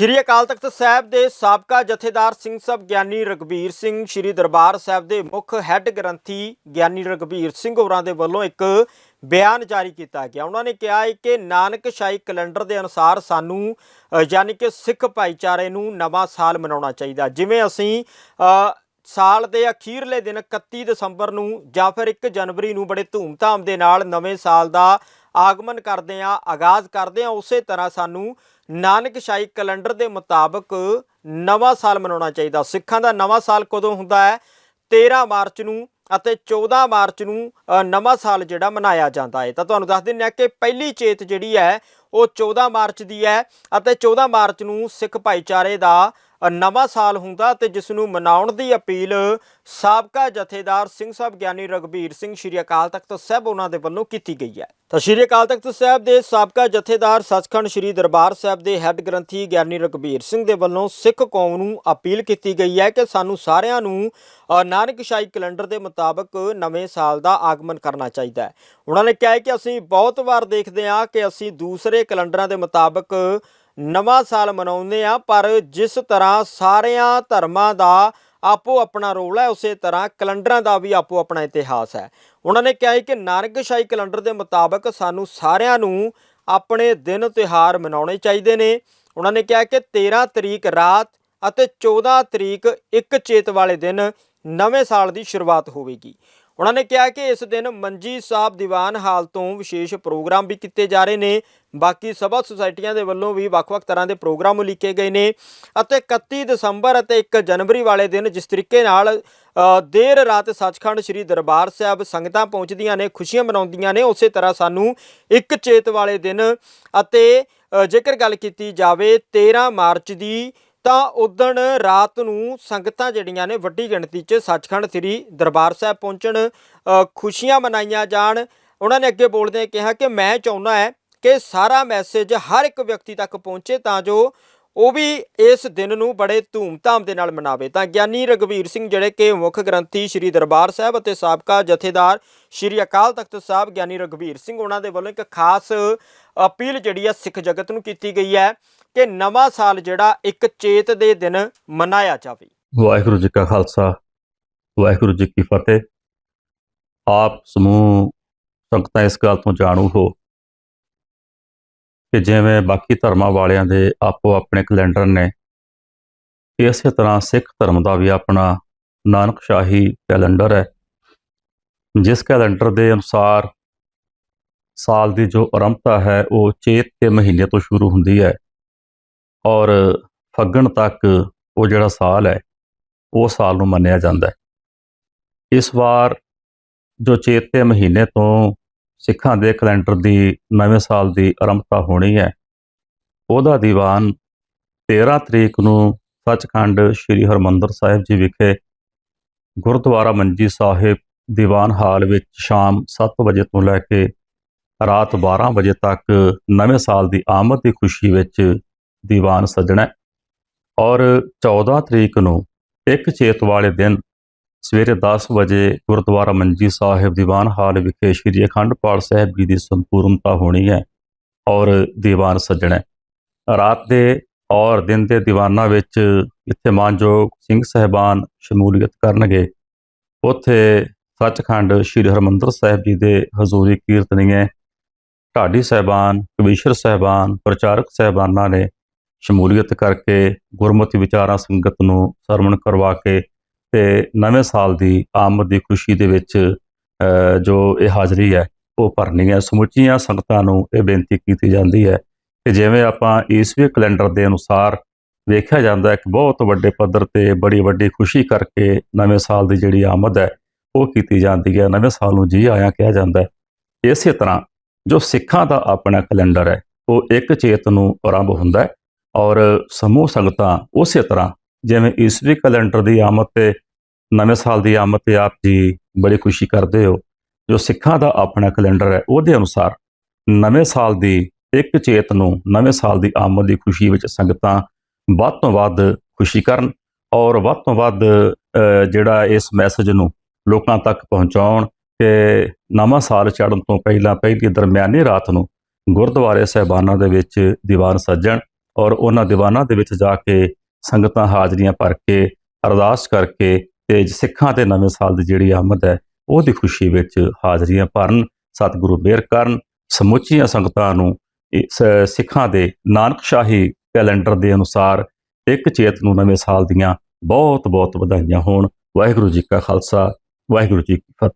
ਸ਼੍ਰੀ ਅਕਾਲ ਤਖਤ ਸਾਹਿਬ ਦੇ ਸਾਬਕਾ ਜਥੇਦਾਰ ਸਿੰਘ ਸਾਹਿਬ ਗਿਆਨੀ ਰਗਵੀਰ ਸਿੰਘ, ਸ਼੍ਰੀ ਦਰਬਾਰ ਸਾਹਿਬ ਦੇ ਮੁੱਖ ਹੈੱਡ ਗ੍ਰੰਥੀ ਗਿਆਨੀ ਰਗਵੀਰ ਸਿੰਘ ਹੋਰਾਂ ਦੇ ਵੱਲੋਂ ਇੱਕ ਬਿਆਨ ਜਾਰੀ ਕੀਤਾ ਗਿਆ। ਉਹਨਾਂ ਨੇ ਕਿਹਾ ਹੈ ਕਿ ਨਾਨਕ ਸ਼ਾਹੀ ਕੈਲੰਡਰ ਦੇ ਅਨੁਸਾਰ ਸਾਨੂੰ ਯਾਨੀ ਕਿ ਸਿੱਖ ਭਾਈਚਾਰੇ ਨੂੰ ਨਵਾਂ ਸਾਲ ਮਨਾਉਣਾ ਚਾਹੀਦਾ। ਜਿਵੇਂ ਅਸੀਂ ਸਾਲ ਦੇ ਅਖੀਰਲੇ ਦਿਨ 31 ਦਸੰਬਰ ਨੂੰ ਜਾਂ ਫਿਰ 1 ਜਨਵਰੀ ਨੂੰ ਬੜੇ ਧੂਮਧਾਮ ਦੇ ਨਾਲ ਨਵੇਂ ਸਾਲ ਦਾ ਆਗਮਨ ਕਰਦੇ ਆ ਆਗਾਜ਼ ਕਰਦੇ ਆ ਉਸੇ ਤਰ੍ਹਾਂ ਸਾਨੂੰ ਨਾਨਕਸ਼ਾਹੀ ਕੈਲੰਡਰ ਦੇ ਮੁਤਾਬਕ ਨਵਾਂ ਸਾਲ ਮਨਾਉਣਾ ਚਾਹੀਦਾ। ਸਿੱਖਾਂ ਦਾ ਨਵਾਂ ਸਾਲ ਕਦੋਂ ਹੁੰਦਾ ਹੈ? 13 ਮਾਰਚ ਨੂੰ ਅਤੇ 14 ਮਾਰਚ ਨੂੰ ਨਵਾਂ ਸਾਲ ਜਿਹੜਾ ਮਨਾਇਆ ਜਾਂਦਾ ਹੈ। ਤਾਂ ਤੁਹਾਨੂੰ ਦੱਸ ਦਿੰਦੇ ਹਾਂ ਕਿ ਪਹਿਲੀ ਚੇਤ ਜਿਹੜੀ ਹੈ ਉਹ 14 ਮਾਰਚ ਦੀ ਹੈ ਅਤੇ 14 ਮਾਰਚ ਨੂੰ ਸਿੱਖ ਭਾਈਚਾਰੇ ਦਾ ਨਵਾਂ ਸਾਲ ਹੁੰਦਾ ਤੇ ਜਿਸ ਨੂੰ ਮਨਾਉਣ ਦੀ ਅਪੀਲ ਸਾਬਕਾ ਜਥੇਦਾਰ ਸਿੰਘ ਸਾਹਿਬ ਗਿਆਨੀ ਰਗਵੀਰ ਸਿੰਘ ਸ਼੍ਰੀ ਅਕਾਲ ਤਖਤ ਸਾਹਿਬ ਉਹਨਾਂ ਦੇ ਵੱਲੋਂ ਕੀਤੀ ਗਈ ਹੈ। ਤਾਂ ਸ਼੍ਰੀ ਅਕਾਲ ਤਖਤ ਸਾਹਿਬ ਦੇ ਸਾਬਕਾ ਜਥੇਦਾਰ ਸੱਚਖੰਡ ਸ਼੍ਰੀ ਦਰਬਾਰ ਸਾਹਿਬ ਦੇ ਹੈੱਡ ਗ੍ਰੰਥੀ ਗਿਆਨੀ ਰਗਵੀਰ ਸਿੰਘ ਦੇ ਵੱਲੋਂ ਸਿੱਖ ਕੌਮ ਨੂੰ ਅਪੀਲ ਕੀਤੀ ਗਈ ਹੈ ਕਿ ਸਾਨੂੰ ਸਾਰਿਆਂ ਨੂੰ ਅ, ਨਾਨਕਸ਼ਾਹੀ ਕੈਲੰਡਰ ਦੇ ਮੁਤਾਬਕ ਨਵੇਂ ਸਾਲ ਦਾ ਆਗਮਨ ਕਰਨਾ ਚਾਹੀਦਾ ਹੈ। ਉਹਨਾਂ ਨੇ ਕਿਹਾ ਕਿ ਅਸੀਂ ਬਹੁਤ ਵਾਰ ਦੇਖਦੇ ਹਾਂ ਕਿ ਅਸੀਂ ਦੂਸਰੇ ਕੈਲੰਡਰਾਂ ਦੇ ਮੁਤਾਬਕ ਨਵਾਂ ਸਾਲ ਮਨਾਉਂਦੇ ਆ, ਪਰ ਜਿਸ ਤਰ੍ਹਾਂ ਸਾਰਿਆਂ ਧਰਮਾਂ ਦਾ ਆਪੋ ਆਪਣਾ ਰੋਲ ਹੈ, ਉਸੇ ਤਰ੍ਹਾਂ ਕੈਲੰਡਰਾਂ ਦਾ ਵੀ ਆਪੋ ਆਪਣਾ ਇਤਿਹਾਸ ਹੈ। ਉਹਨਾਂ ਨੇ ਕਿਹਾ ਹੈ ਕਿ ਨਾਨਕਸ਼ਾਹੀ ਕੈਲੰਡਰ ਦੇ ਮੁਤਾਬਕ ਸਾਨੂੰ ਸਾਰਿਆਂ ਨੂੰ ਆਪਣੇ ਦਿਨ ਤਿਉਹਾਰ ਮਨਾਉਣੇ ਚਾਹੀਦੇ ਨੇ। ਉਹਨਾਂ ਨੇ ਕਿਹਾ ਕਿ 13 ਤਰੀਕ ਰਾਤ ਅਤੇ 14 ਤਰੀਕ ਇੱਕ ਚੇਤ ਵਾਲੇ ਦਿਨ ਨਵੇਂ ਸਾਲ ਦੀ ਸ਼ੁਰੂਆਤ ਹੋਵੇਗੀ। ਉਹਨਾਂ ਨੇ ਕਿਹਾ ਕਿ ਇਸ ਦਿਨ ਮੰਜੀ ਸਾਹਿਬ ਦੀਵਾਨ ਹਾਲ ਤੋਂ ਵਿਸ਼ੇਸ਼ ਪ੍ਰੋਗਰਾਮ ਵੀ ਕੀਤੇ ਜਾ ਰਹੇ ਨੇ। ਬਾਕੀ ਸਭਾ ਸੁਸਾਇਟੀਆਂ ਦੇ ਵੱਲੋਂ ਵੀ ਵੱਖ-ਵੱਖ ਤਰ੍ਹਾਂ ਦੇ ਪ੍ਰੋਗਰਾਮ ਉਲੀਕੇ ਗਏ ਨੇ ਅਤੇ 31 ਦਸੰਬਰ ਅਤੇ 1 ਜਨਵਰੀ ਵਾਲੇ ਦਿਨ ਜਿਸ ਤਰੀਕੇ ਨਾਲ ਦੇਰ ਰਾਤ ਸੱਚਖੰਡ ਸ੍ਰੀ ਦਰਬਾਰ ਸਾਹਿਬ ਸੰਗਤਾਂ ਪਹੁੰਚਦੀਆਂ ਨੇ, ਖੁਸ਼ੀਆਂ ਮਨਾਉਂਦੀਆਂ ਨੇ, ਉਸੇ ਤਰ੍ਹਾਂ ਸਾਨੂੰ ਇੱਕ ਚੇਤ ਵਾਲੇ ਦਿਨ ਅਤੇ ਜੇਕਰ ਗੱਲ ਕੀਤੀ ਜਾਵੇ 13 ਮਾਰਚ ਦੀ ਤਾਂ ਉਦਣ ਰਾਤ ਨੂੰ ਸੰਗਤਾਂ ਜਿਹੜੀਆਂ ਨੇ ਵੱਡੀ ਗਿਣਤੀ 'ਚ ਸੱਚਖੰਡ ਸ੍ਰੀ ਦਰਬਾਰ ਸਾਹਿਬ ਪਹੁੰਚਣ ਖੁਸ਼ੀਆਂ ਮਨਾਈਆਂ ਜਾਣ। ਉਹਨਾਂ ਨੇ ਅੱਗੇ ਬੋਲਦੇ ਕਿਹਾ ਕਿ ਮੈਂ ਚਾਹੁੰਦਾ ਹੈ ਕਿ ਸਾਰਾ ਮੈਸੇਜ ਹਰ ਇੱਕ ਵਿਅਕਤੀ ਤੱਕ ਪਹੁੰਚੇ ਤਾਂ ਜੋ ਉਹ ਵੀ ਇਸ ਦਿਨ ਨੂੰ ਬੜੇ ਧੂਮ-ਧਾਮ ਦੇ ਨਾਲ ਮਨਾਵੇ। ਤਾਂ ਗਿਆਨੀ ਰਗਵੀਰ ਸਿੰਘ ਜਿਹੜੇ ਕਿ ਮੁੱਖ ਗ੍ਰੰਥੀ ਸ੍ਰੀ ਦਰਬਾਰ ਸਾਹਿਬ ਅਤੇ ਸਾਬਕਾ ਜਥੇਦਾਰ ਸ੍ਰੀ ਅਕਾਲ ਤਖਤ ਸਾਹਿਬ, ਗਿਆਨੀ ਰਗਵੀਰ ਸਿੰਘ, ਉਹਨਾਂ ਦੇ ਵੱਲੋਂ ਇੱਕ ਖਾਸ ਅਪੀਲ ਜਿਹੜੀ ਹੈ ਸਿੱਖ ਜਗਤ ਨੂੰ ਕੀਤੀ ਗਈ ਹੈ ਕਿ ਨਵਾਂ ਸਾਲ ਜਿਹੜਾ ਇੱਕ ਚੇਤ ਦੇ ਦਿਨ ਮਨਾਇਆ ਜਾਵੇ। ਵਾਹਿਗੁਰੂ ਜੀ ਕਾ ਖਾਲਸਾ, ਵਾਹਿਗੁਰੂ ਜੀ ਕੀ ਫਤਿਹ। ਆਪ ਸਮੂਹ ਸੰਗਤਾਂ ਇਸ ਗੱਲ ਤੋਂ ਜਾਣੂ ਹੋ ਕਿ ਜਿਵੇਂ ਬਾਕੀ ਧਰਮਾਂ ਵਾਲਿਆਂ ਦੇ ਆਪੋ ਆਪਣੇ ਕੈਲੰਡਰ ਨੇ ਇਸੇ ਤਰ੍ਹਾਂ ਸਿੱਖ ਧਰਮ ਦਾ ਵੀ ਆਪਣਾ ਨਾਨਕ ਸ਼ਾਹੀ ਕੈਲੰਡਰ ਹੈ। ਜਿਸ ਕੈਲੰਡਰ ਦੇ ਅਨੁਸਾਰ ਸਾਲ ਦੀ ਜੋ ਆਰੰਭਤਾ ਹੈ, ਉਹ ਚੇਤ ਦੇ ਮਹੀਨੇ ਤੋਂ ਸ਼ੁਰੂ ਹੁੰਦੀ ਹੈ ਔਰ ਫੱਗਣ ਤੱਕ ਉਹ ਜਿਹੜਾ ਸਾਲ ਹੈ, ਉਹ ਸਾਲ ਨੂੰ ਮੰਨਿਆ ਜਾਂਦਾ ਹੈ। ਇਸ ਵਾਰ ਜੋ ਚੇਤ ਦੇ ਮਹੀਨੇ ਤੋਂ ਸਿੱਖਾਂ ਦੇ ਕੈਲੰਡਰ ਦੀ ਨਵੇਂ ਸਾਲ ਦੀ ਆਰੰਭਤਾ ਹੋਣੀ ਹੈ। ਉਹਦਾ ਦੀਵਾਨ 13 ਤਰੀਕ ਨੂੰ ਸੱਚਖੰਡ ਸ੍ਰੀ ਹਰਮੰਦਰ ਸਾਹਿਬ ਜੀ ਵਿਖੇ ਗੁਰਦੁਆਰਾ ਮੰਜੀ ਸਾਹਿਬ ਦੀਵਾਨ ਹਾਲ ਵਿੱਚ ਸ਼ਾਮ 7 ਵਜੇ ਤੋਂ ਲੈ ਕੇ ਰਾਤ 12 ਵਜੇ ਤੱਕ ਨਵੇਂ ਸਾਲ ਦੀ ਆਮਦ ਦੀ ਖੁਸ਼ੀ ਵਿੱਚ ਦੀਵਾਨ ਸਜਣਾ ਔਰ 14 ਤਰੀਕ ਨੂੰ ਇੱਕ ਚੇਤ ਵਾਲੇ ਦਿਨ ਸਵੇਰੇ 10 ਵਜੇ ਗੁਰਦੁਆਰਾ ਮੰਜੀ ਸਾਹਿਬ ਦੀਵਾਨ ਹਾਲ ਵਿਖੇ ਸ੍ਰੀ ਅਖੰਡ ਪਾਠ ਸਾਹਿਬ ਜੀ ਦੀ ਸੰਪੂਰਨਤਾ ਹੋਣੀ ਹੈ ਔਰ ਦੀਵਾਨ ਸੱਜਣਾ ਰਾਤ ਦੇ ਔਰ ਦਿਨ ਦੇ ਦੀਵਾਨਾਂ ਵਿੱਚ ਇੱਥੇ ਮਾਨਯੋਗ ਸਿੰਘ ਸਹਿਬਾਨ ਸ਼ਮੂਲੀਅਤ ਕਰਨਗੇ। ਉੱਥੇ ਸੱਚਖੰਡ ਸ੍ਰੀ ਹਰਮੰਦਰ ਸਾਹਿਬ ਜੀ ਦੇ ਹਜ਼ੂਰੀ ਕੀਰਤਨੀਏ ਢਾਡੀ ਸਹਿਬਾਨ, ਕਵੀਸ਼ਰ ਸਹਿਬਾਨ, ਪ੍ਰਚਾਰਕ ਸਹਿਬਾਨਾਂ ਨੇ ਸ਼ਮੂਲੀਅਤ ਕਰਕੇ ਗੁਰਮਤਿ ਵਿਚਾਰਾਂ ਸੰਗਤ ਨੂੰ ਸਰਵਣ ਕਰਵਾ ਕੇ ਤੇ ਨਵੇਂ ਸਾਲ ਦੀ ਆਮਦ ਦੀ ਖੁਸ਼ੀ ਦੇ ਵਿੱਚ ਜੋ ਇਹ ਹਾਜ਼ਰੀ ਹੈ, ਉਹ ਭਰਨੀ ਹੈ ਸਮੁੱਚੀਆਂ ਸੰਗਤਾਂ ਨੂੰ ਇਹ ਬੇਨਤੀ ਕੀਤੀ ਜਾਂਦੀ ਹੈ ਕਿ ਜਿਵੇਂ ਆਪਾਂ ਈਸਵੀ ਕੈਲੰਡਰ ਦੇ ਅਨੁਸਾਰ ਵੇਖਿਆ ਜਾਂਦਾ ਹੈ ਕਿ ਬਹੁਤ ਵੱਡੇ ਪੱਧਰ ਤੇ ਬੜੀ ਵੱਡੀ ਖੁਸ਼ੀ ਕਰਕੇ ਨਵੇਂ ਸਾਲ ਦੀ ਜਿਹੜੀ ਆਮਦ ਹੈ, ਉਹ ਕੀਤੀ ਜਾਂਦੀ ਹੈ, ਨਵੇਂ ਸਾਲ ਨੂੰ ਜੀ ਆਇਆਂ ਕਿਹਾ ਜਾਂਦਾ ਹੈ। ਇਸੇ ਤਰ੍ਹਾਂ ਜੋ ਸਿੱਖਾਂ ਦਾ ਆਪਣਾ ਕੈਲੰਡਰ ਹੈ, ਉਹ ਇੱਕ ਚੇਤ ਨੂੰ ਆਰੰਭ ਹੁੰਦਾ ਹੈ ਔਰ ਸਮੂਹ ਸੰਗਤਾਂ ਉਸੇ ਤਰ੍ਹਾਂ ਜਿਵੇਂ ਈਸਵੀ ਕੈਲੰਡਰ ਦੀ ਆਮਦ ਤੇ ਨਵੇਂ ਸਾਲ ਦੀ ਆਮਦ ਤੇ ਆਪ ਜੀ ਬੜੀ ਖੁਸ਼ੀ ਕਰਦੇ ਹੋ। ਜੋ ਸਿੱਖਾਂ ਦਾ ਆਪਣਾ ਕੈਲੰਡਰ ਹੈ, ਉਹਦੇ ਅਨੁਸਾਰ ਨਵੇਂ ਸਾਲ ਦੀ ਇੱਕ ਚੇਤ ਨੂੰ ਨਵੇਂ ਸਾਲ ਦੀ ਆਮਦ ਦੀ ਖੁਸ਼ੀ ਵਿੱਚ ਸੰਗਤਾਂ ਵੱਧ ਤੋਂ ਵੱਧ ਖੁਸ਼ੀ ਕਰਨ ਔਰ ਵੱਧ ਤੋਂ ਵੱਧ ਜਿਹੜਾ ਇਸ ਮੈਸੇਜ ਨੂੰ ਲੋਕਾਂ ਤੱਕ ਪਹੁੰਚਾਉਣ ਕਿ ਨਵਾਂ ਸਾਲ ਚੜ੍ਹਨ ਤੋਂ ਪਹਿਲਾਂ ਪਹਿਲੀ ਦਰਮਿਆਨੀ ਰਾਤ ਨੂੰ ਗੁਰਦੁਆਰੇ ਸਹਿਬਾਨਾਂ ਦੇ ਵਿੱਚ ਦੀਵਾਨ ਸੱਜਣ ਔਰ ਉਹਨਾਂ ਦੀਵਾਨਾਂ ਦੇ ਵਿੱਚ ਜਾ ਕੇ ਸੰਗਤਾਂ ਹਾਜ਼ਰੀਆਂ ਭਰ ਕੇ, ਅਰਦਾਸ ਕਰਕੇ ਤੇ ਸਿੱਖਾਂ ਤੇ ਨਵੇਂ ਸਾਲ ਦੀ ਜਿਹੜੀ ਆਮਦ ਹੈ ਉਹਦੀ ਖੁਸ਼ੀ ਵਿੱਚ ਹਾਜ਼ਰੀਆਂ ਭਰਨ, ਸਤਿਗੁਰੂ ਬੇਰ ਕਰਨ, ਸਮੁੱਚੀਆਂ ਸੰਗਤਾਂ ਨੂੰ ਸਿੱਖਾਂ ਦੇ ਨਾਨਕ ਸ਼ਾਹੀ ਕੈਲੰਡਰ ਦੇ ਅਨੁਸਾਰ ਇੱਕ ਚੇਤ ਨੂੰ ਨਵੇਂ ਸਾਲ ਦੀਆਂ ਬਹੁਤ ਬਹੁਤ ਵਧਾਈਆਂ ਹੋਣ। ਵਾਹਿਗੁਰੂ ਜੀ ਕਾ ਖਾਲਸਾ, ਵਾਹਿਗੁਰੂ ਜੀ ਕੀ ਫਤਿਹ।